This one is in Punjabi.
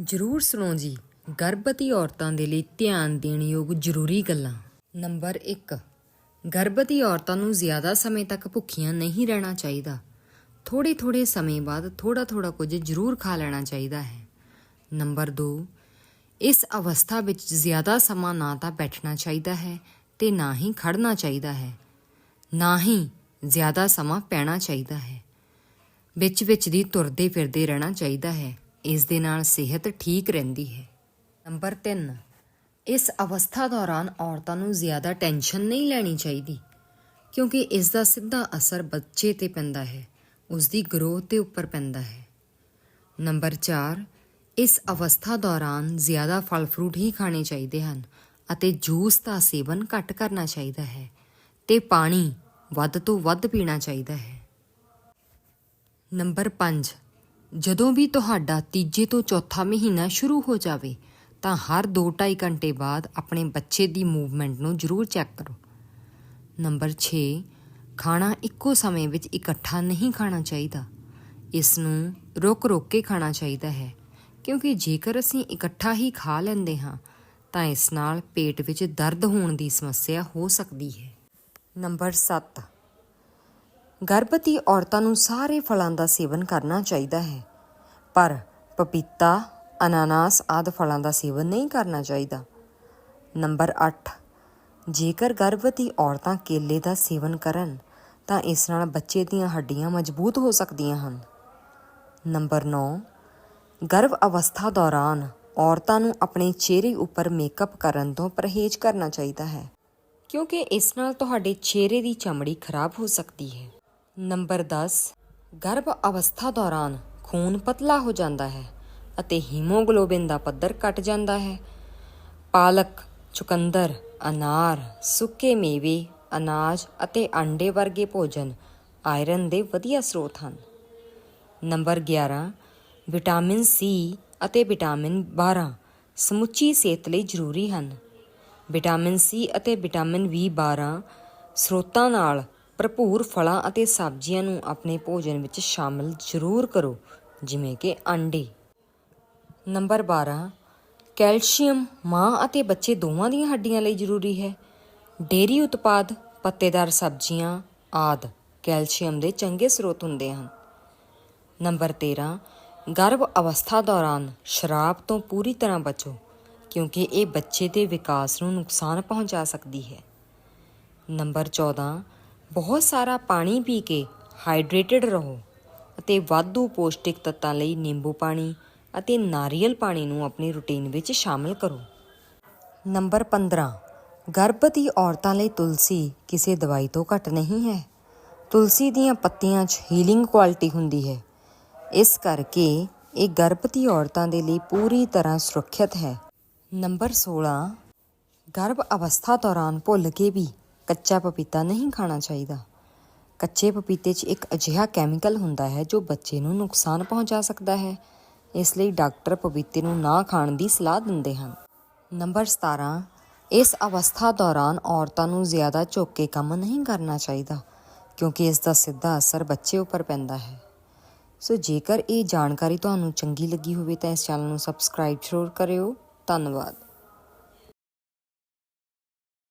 ਜ਼ਰੂਰ ਸੁਣੋ ਜੀ। ਗਰਭਵਤੀ ਔਰਤਾਂ ਦੇ ਲਈ ਧਿਆਨ ਦੇਣ ਯੋਗ ਜ਼ਰੂਰੀ ਗੱਲਾਂ। ਨੰਬਰ 1 ਗਰਭਵਤੀ ਔਰਤਾਂ ਨੂੰ ਜ਼ਿਆਦਾ ਸਮੇਂ ਤੱਕ ਭੁੱਖੀਆਂ ਨਹੀਂ ਰਹਿਣਾ ਚਾਹੀਦਾ। ਥੋੜੇ ਥੋੜੇ ਸਮੇਂ ਬਾਅਦ ਥੋੜਾ ਥੋੜਾ ਕੁਝ ਜ਼ਰੂਰ ਖਾ ਲੈਣਾ ਚਾਹੀਦਾ ਹੈ। ਨੰਬਰ 2 ਇਸ ਅਵਸਥਾ ਵਿੱਚ ਜ਼ਿਆਦਾ ਸਮਾਂ ਨਾ ਤਾਂ ਬੈਠਣਾ ਚਾਹੀਦਾ ਹੈ ਤੇ ਨਾ ਹੀ ਖੜਨਾ ਚਾਹੀਦਾ ਹੈ। ਨਾ ਹੀ ਜ਼ਿਆਦਾ ਸਮਾਂ ਪੈਣਾ ਚਾਹੀਦਾ ਹੈ। ਵਿੱਚ ਵਿੱਚ ਦੀ ਤੁਰਦੇ ਫਿਰਦੇ ਰਹਿਣਾ ਚਾਹੀਦਾ ਹੈ। ਇਸ ਦੇ ਨਾਲ ਸਿਹਤ ਠੀਕ ਰਹਿੰਦੀ ਹੈ। ਨੰਬਰ 3 ਇਸ ਅਵਸਥਾ ਦੌਰਾਨ ਔਰਤਾਂ ਨੂੰ ਜ਼ਿਆਦਾ ਟੈਨਸ਼ਨ ਨਹੀਂ ਲੈਣੀ ਚਾਹੀਦੀ, ਕਿਉਂਕਿ ਇਸ ਦਾ ਸਿੱਧਾ ਅਸਰ ਬੱਚੇ ਤੇ ਪੈਂਦਾ ਹੈ, ਉਸ ਦੀ ਗਰੋਥ ਦੇ ਉੱਪਰ ਪੈਂਦਾ ਹੈ। ਨੰਬਰ 4 ਇਸ ਅਵਸਥਾ ਦੌਰਾਨ ਜ਼ਿਆਦਾ ਫਲ ਫਰੂਟ ਹੀ ਖਾਣੇ ਚਾਹੀਦੇ ਹਨ ਅਤੇ ਜੂਸ ਦਾ ਸੇਵਨ ਘੱਟ ਕਰਨਾ ਚਾਹੀਦਾ ਹੈ ਤੇ ਪਾਣੀ ਵੱਧ ਤੋਂ ਵੱਧ ਪੀਣਾ ਚਾਹੀਦਾ ਹੈ। ਨੰਬਰ 5 ਜਦੋਂ ਵੀ ਤੁਹਾਡਾ ਤੀਜੇ ਤੋਂ ਚੌਥਾ ਮਹੀਨਾ ਸ਼ੁਰੂ ਹੋ ਜਾਵੇ, ਤਾਂ ਹਰ 2-2.5 ਘੰਟੇ ਬਾਅਦ ਆਪਣੇ ਬੱਚੇ ਦੀ ਮੂਵਮੈਂਟ ਨੂੰ ਜ਼ਰੂਰ ਚੈੱਕ ਕਰੋ। ਨੰਬਰ 6 ਖਾਣਾ ਇੱਕੋ ਸਮੇਂ ਵਿੱਚ ਇਕੱਠਾ ਨਹੀਂ ਖਾਣਾ ਚਾਹੀਦਾ। ਇਸ ਨੂੰ ਰੁਕ-ਰੁਕ ਕੇ ਖਾਣਾ ਚਾਹੀਦਾ ਹੈ, ਕਿਉਂਕਿ ਜੇਕਰ ਅਸੀਂ ਇਕੱਠਾ ਹੀ ਖਾ ਲੈਂਦੇ ਹਾਂ, ਤਾਂ ਇਸ ਨਾਲ ਪੇਟ ਵਿੱਚ ਦਰਦ ਹੋਣ ਦੀ ਸਮੱਸਿਆ ਹੋ ਸਕਦੀ ਹੈ। ਨੰਬਰ 7 ਗਰਭਵਤੀ ਔਰਤਾਂ ਨੂੰ ਸਾਰੇ ਫਲਾਂ ਦਾ ਸੇਵਨ ਕਰਨਾ ਚਾਹੀਦਾ ਹੈ। ਪਰ ਪਪੀਤਾ, ਅਨਾਨਾਸ ਆਦਿ ਫਲਾਂ ਦਾ ਸੇਵਨ ਨਹੀਂ ਕਰਨਾ ਚਾਹੀਦਾ। ਨੰਬਰ 8 ਜੇਕਰ ਗਰਭਵਤੀ ਔਰਤਾਂ ਕੇਲੇ ਦਾ ਸੇਵਨ ਕਰਨ, ਤਾਂ ਇਸ ਨਾਲ ਬੱਚੇ ਦੀਆਂ ਹੱਡੀਆਂ ਮਜ਼ਬੂਤ ਹੋ ਸਕਦੀਆਂ ਹਨ। ਨੰਬਰ 9 ਗਰਭ ਅਵਸਥਾ ਦੌਰਾਨ ਔਰਤਾਂ ਨੂੰ ਆਪਣੇ ਚਿਹਰੇ ਉੱਪਰ ਮੇਕਅਪ ਕਰਨ ਤੋਂ ਪਰਹੇਜ਼ ਕਰਨਾ ਚਾਹੀਦਾ ਹੈ, ਕਿਉਂਕਿ ਇਸ ਨਾਲ ਤੁਹਾਡੇ ਚਿਹਰੇ ਦੀ ਚਮੜੀ ਖਰਾਬ ਹੋ ਸਕਦੀ ਹੈ। ਨੰਬਰ 10 ਗਰਭ ਅਵਸਥਾ ਦੌਰਾਨ ਖੂਨ ਪਤਲਾ ਹੋ ਜਾਂਦਾ ਹੈ ਅਤੇ ਹੀਮੋਗਲੋਬਿਨ ਦਾ ਪੱਧਰ ਘਟ ਜਾਂਦਾ ਹੈ। ਪਾਲਕ, ਚੁਕੰਦਰ, ਅਨਾਰ, ਸੁੱਕੇ ਮੇਵੇ, ਅਨਾਜ ਅਤੇ ਅੰਡੇ ਵਰਗੇ ਭੋਜਨ ਆਇਰਨ ਦੇ ਵਧੀਆ ਸਰੋਤ ਹਨ। ਨੰਬਰ 11 ਵਿਟਾਮਿਨ ਸੀ ਅਤੇ ਵਿਟਾਮਿਨ 12 ਸਮੁੱਚੀ ਸਿਹਤ ਲਈ ਜ਼ਰੂਰੀ ਹਨ। ਵਿਟਾਮਿਨ ਸੀ ਅਤੇ ਵਿਟਾਮਿਨ B12 ਸਰੋਤਾਂ ਨਾਲ ਭਰਪੂਰ ਫਲਾਂ ਅਤੇ ਸਬਜ਼ੀਆਂ ਨੂੰ ਆਪਣੇ ਭੋਜਨ ਵਿੱਚ ਸ਼ਾਮਲ ਜ਼ਰੂਰ ਕਰੋ, ਜਿਵੇਂ ਕਿ ਆਂਡੇ। ਨੰਬਰ 12 ਕੈਲਸ਼ੀਅਮ ਮਾਂ ਅਤੇ ਬੱਚੇ ਦੋਵਾਂ ਦੀਆਂ ਹੱਡੀਆਂ ਲਈ ਜ਼ਰੂਰੀ ਹੈ। ਡੇਰੀ ਉਤਪਾਦ, ਪੱਤੇਦਾਰ ਸਬਜ਼ੀਆਂ ਆਦ ਕੈਲਸ਼ੀਅਮ ਦੇ ਚੰਗੇ ਸਰੋਤ ਹੁੰਦੇ ਹਨ। ਨੰਬਰ 13 ਗਰਭ ਅਵਸਥਾ ਦੌਰਾਨ ਸ਼ਰਾਬ ਤੋਂ ਪੂਰੀ ਤਰ੍ਹਾਂ ਬਚੋ, ਕਿਉਂਕਿ ਇਹ ਬੱਚੇ ਦੇ ਵਿਕਾਸ ਨੂੰ ਨੁਕਸਾਨ ਪਹੁੰਚਾ ਸਕਦੀ ਹੈ। ਨੰਬਰ 14 ਬਹੁਤ ਸਾਰਾ ਪਾਣੀ ਪੀ ਕੇ ਹਾਈਡਰੇਟਡ ਰਹੋ ਅਤੇ ਵਾਧੂ ਪੌਸ਼ਟਿਕ ਤੱਤਾਂ ਲਈ ਨਿੰਬੂ ਪਾਣੀ ਅਤੇ ਨਾਰੀਅਲ ਪਾਣੀ ਨੂੰ ਆਪਣੀ ਰੁਟੀਨ ਵਿੱਚ ਸ਼ਾਮਲ ਕਰੋ। ਨੰਬਰ 15 ਗਰਭਵਤੀ ਔਰਤਾਂ ਲਈ ਤੁਲਸੀ ਕਿਸੇ ਦਵਾਈ ਤੋਂ ਘੱਟ ਨਹੀਂ ਹੈ। ਤੁਲਸੀ ਦੀਆਂ ਪੱਤੀਆਂ 'ਚ ਹੀਲਿੰਗ ਕੁਆਲਿਟੀ ਹੁੰਦੀ ਹੈ। ਇਸ ਕਰਕੇ ਇਹ ਗਰਭਵਤੀ ਔਰਤਾਂ ਦੇ ਲਈ ਪੂਰੀ ਤਰ੍ਹਾਂ ਸੁਰੱਖਿਅਤ ਹੈ। ਨੰਬਰ 16 ਗਰਭ ਅਵਸਥਾ ਦੌਰਾਨ ਭੁੱਲ ਕੇ ਵੀ ਕੱਚਾ ਪਪੀਤਾ ਨਹੀਂ ਖਾਣਾ ਚਾਹੀਦਾ। ਕੱਚੇ ਪਪੀਤੇ 'ਚ ਇੱਕ ਅਜਿਹਾ ਕੈਮੀਕਲ ਹੁੰਦਾ ਹੈ ਜੋ ਬੱਚੇ ਨੂੰ ਨੁਕਸਾਨ ਪਹੁੰਚਾ ਸਕਦਾ ਹੈ। ਇਸ ਲਈ ਡਾਕਟਰ ਪਪੀਤੇ ਨੂੰ ਨਾ ਖਾਣ ਦੀ ਸਲਾਹ ਦਿੰਦੇ ਹਨ। ਨੰਬਰ 17 ਇਸ ਅਵਸਥਾ ਦੌਰਾਨ ਔਰਤਾਂ ਨੂੰ ਜ਼ਿਆਦਾ ਝੁੱਕ ਕੇ ਕੰਮ ਨਹੀਂ ਕਰਨਾ ਚਾਹੀਦਾ, ਕਿਉਂਕਿ ਇਸ ਦਾ ਸਿੱਧਾ ਅਸਰ ਬੱਚੇ ਉੱਪਰ ਪੈਂਦਾ ਹੈ। ਸੋ ਜੇਕਰ ਇਹ ਜਾਣਕਾਰੀ ਤੁਹਾਨੂੰ ਚੰਗੀ ਲੱਗੀ ਹੋਵੇ ਤਾਂ ਇਸ ਚੈਨਲ ਨੂੰ ਸਬਸਕ੍ਰਾਈਬ ਜ਼ਰੂਰ ਕਰਿਓ। ਧੰਨਵਾਦ।